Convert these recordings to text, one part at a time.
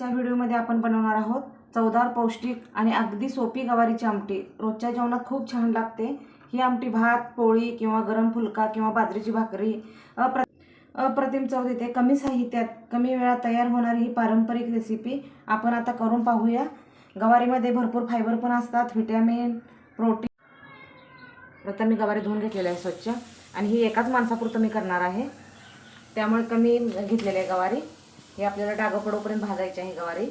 आजच्या व्हिडिओमध्ये आपण बनवणार आहोत चवदार पौष्टिक आणि अगदी सोपी गवारीची आमटी. रोजच्या जेवणात खूप छान लागते. ही आमटी भात पोळी किंवा गरम फुलका किंवा बाजरीची भाकरी अप्र अप्रतिम चव देते. कमी साहित्यात कमी वेळात तयार होणारी ही पारंपरिक रेसिपी आपण आता करून पाहूया. गवारीमध्ये भरपूर फायबर पण असतात व्हिटॅमिन प्रोटीन आता मी गवारी धुवून घेतलेली आहे स्वच्छ. आणि ही एकाच माणसापुरतं मी करणार आहे. त्यामुळे कमी घेतलेली आहे गवारी. हे आपल्याला डागं पडोपर्यंत आहे गवारी.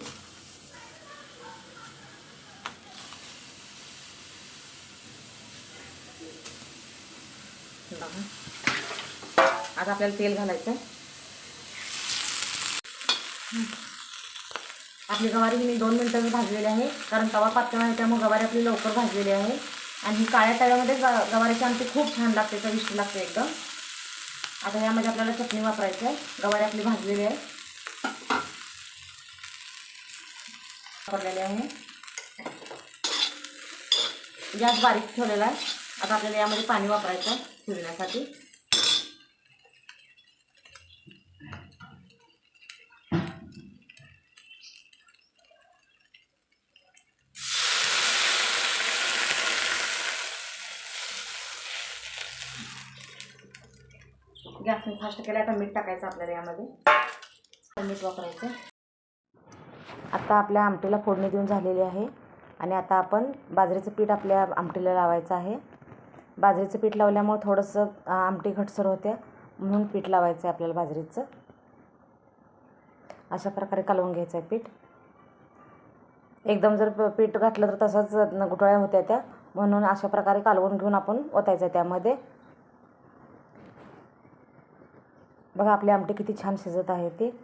आता आपल्याला तेल घालायचं आहे आपली गवारी मी दोन मिनटं भाजलेली आहे कारण तवा पातळ आहे त्यामुळे गवारी आपली लवकर भाजलेली आहे. आणि ही काळ्या तव्यामध्ये ग- गवारीची आमची खूप छान लागते चविष्ट लागते एकदम. आता यामध्ये आपल्याला चटणी वापरायची आहे गवारी आपली भाजलेली आहे. वापरलेले आहे. गॅस बारीक ठेवलेला आहे. आता आपल्याला यामध्ये पाणी वापरायचं फिरण्यासाठी. गॅसने फास्ट केला आता मीठ टाकायचं आपल्याला यामध्ये. मीठ वापरायचं. आता आपल्या आमटीला फोडणी देऊन झालेली आहे. आणि आता आपण बाजरीचं पीठ आपल्या आमटीला लावायचं आहे. बाजरीचं पीठ लावल्यामुळे थोडंसं आमटी घटसर होते. म्हणून पीठ लावायचं आहे आपल्याला बाजरीचं. अशा प्रकारे कालवून घ्यायचं आहे पीठ. एकदम जर प- पीठ घातलं तर तसंच न- होत्या त्या. म्हणून अशा प्रकारे कालवून घेऊन आपण ओतायचं आहे त्यामध्ये. बघा आपली आमटी किती छान शिजत आहे ती.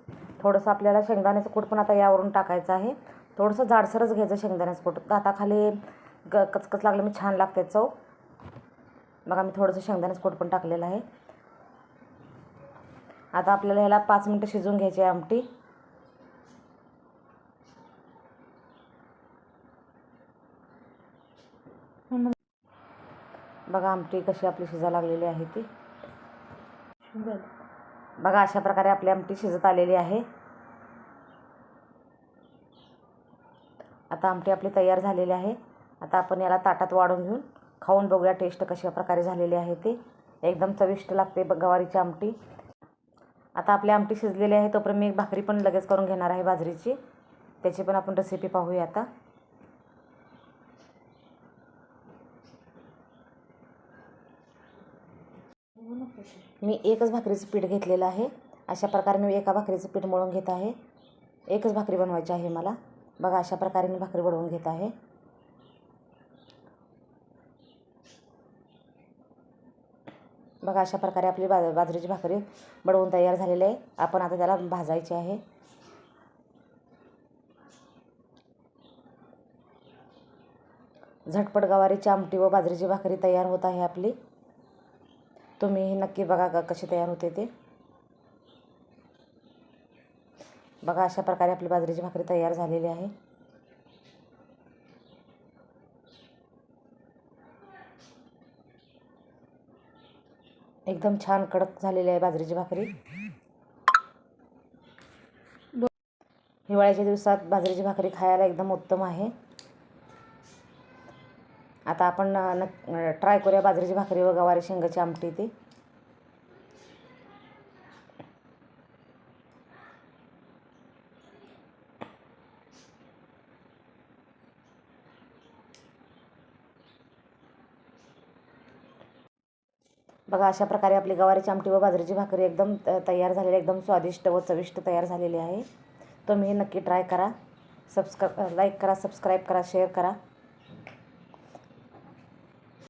थोडंसं आपल्याला शेंगदाण्याचं कूट पण आता यावरून टाकायचं आहे. थोडंसं जाडसरच घ्यायचं शेंगदाण्याचं कूट. दाताखाली ग कचकच लागलं मी छान लागते चव. बघा मी थोडंसं शेंगदाण्याचं कूट पण टाकलेलं आहे. आता आपल्याला ह्याला पाच मिनटं शिजवून घ्यायची आहे आमटी. बघा आमटी कशी आपली शिजा लागलेली आहे ती. बघा अशा प्रकारे आपली आमटी शिजत आलेली आहे. आता आमटी आपली तयार झालेली आहे. आता आपण याला ताटात वाढून घेऊन खाऊन बघूया टेस्ट कशा प्रकारे झालेली आहे ते. एकदम चविष्ट लागते गवारीची आमटी. आता आपली आमटी शिजलेली आहे तोपर्यंत मी एक भाकरी पण लगेच करून घेणार आहे बाजरीची त्याची पण आपण रेसिपी पाहूया आता. मी एकच भाकरीचं पीठ घेतलेलं आहे. अशा प्रकारे मी एका भाकरीचं पीठ मळून घेत आहे. एकच भाकरी बनवायची आहे मला. बघा अशा प्रकारे मी भाकरी बनवून घेत आहे. बघा अशा प्रकारे आपली बा बाजरीची भाकरी बडवून तयार झालेली आहे. आपण आता त्याला भाजायची आहे. झटपट गवारीची आमटी व बाजरीची भाकरी तयार होत आहे आपली. तुम्ही नक्की बघा का कशी तयार होते ते. बघा अशा प्रकारे आपली बाजरीची भाकरी तयार झालेली आहे. एकदम छान कडक झालेली आहे बाजरीची भाकरी. हिवाळ्याच्या दिवसात बाजरीची भाकरी खायला एकदम उत्तम आहे. आता आपण नक् न ट्राय करूया बाजरीची भाकरी व गवारी शेंगाची आमटी ती. बघा अशा प्रकारे आपली गवारीची आमटी व बाजरीची भाकरी एकदम त- तयार झालेली एकदम स्वादिष्ट व चविष्ट तयार झालेली आहे. तुम्ही नक्की ट्राय करा. सबस्क्राईब लाईक करा सबस्क्राईब करा शेअर करा.